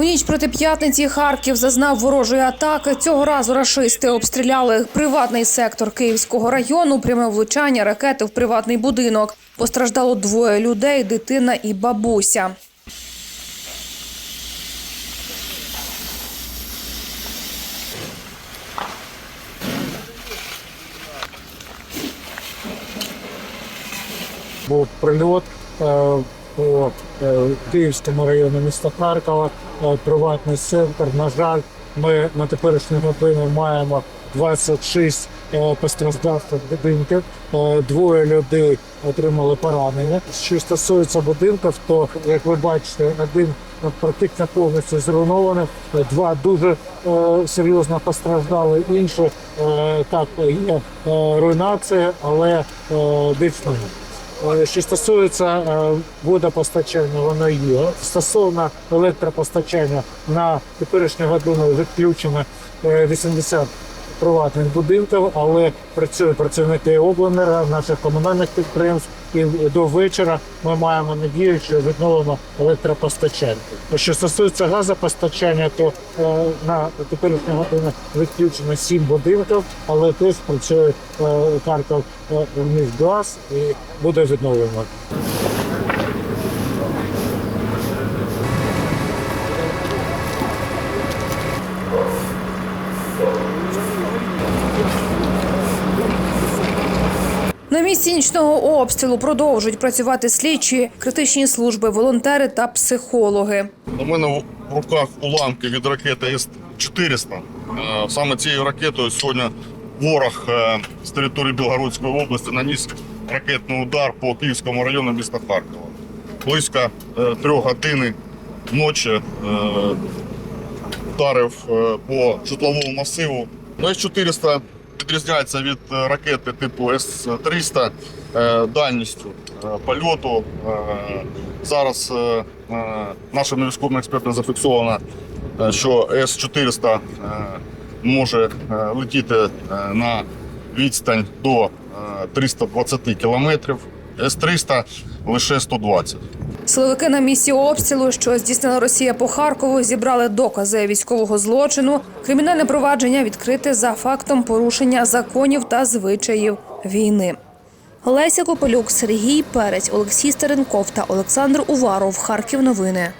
У ніч проти п'ятниці Харків зазнав ворожої атаки. Цього разу рашисти обстріляли приватний сектор Київського району. Пряме влучання ракети в приватний будинок. Постраждало двоє людей: дитина і бабуся. був прильот е, по е, Київському району міста Харкова, приватний сектор. На жаль, ми на теперішню годину маємо 26 е, постраждалих будинків. Е, Двоє людей отримали поранення. Що стосується будинків, то як ви бачите, один практично повністю зруйнований, е, два дуже е, серйозно постраждали. Інші е, так є е, руйнація, але е, більш менше. Е, Що стосується е, водопостачання, воно є. Стосовно електропостачання на теперішню годину відключено е, 80 приватних будинків, але працюють працівники обленерго, наших комунальних підприємств. І до вечора ми маємо надію, що відновимо електропостачання. Що стосується газопостачання, то е, на теперішню годину відключено 7 будинків, але теж працює е, Харків е, міськгаз і буде відновлено. На місці нічного обстрілу продовжують працювати слідчі, критичні служби, волонтери та психологи. У мене в руках уламки від ракети С-400. Е, Саме цією ракетою сьогодні ворог е, з території Білгородської області наніс ракетний удар по Київському району міста Харкова. Близько е, трьох години ночі вдарив по житловому масиву. Ну, С-400 відрізняється від е, ракети типу С-300 е, дальністю е, польоту. Зараз нашими військовими експертами зафіксовано, що С-400 е, може летіти на відстань до е, 320 кілометрів, С-300 лише 120. Силовики на місці обстрілу, що здійснила Росія по Харкову, зібрали докази військового злочину. Кримінальне провадження відкрите за фактом порушення законів та звичаїв війни. Леся Копелюк, Сергій Перець, Олексій Старенков та Олександр Уваров. Харків. Новини.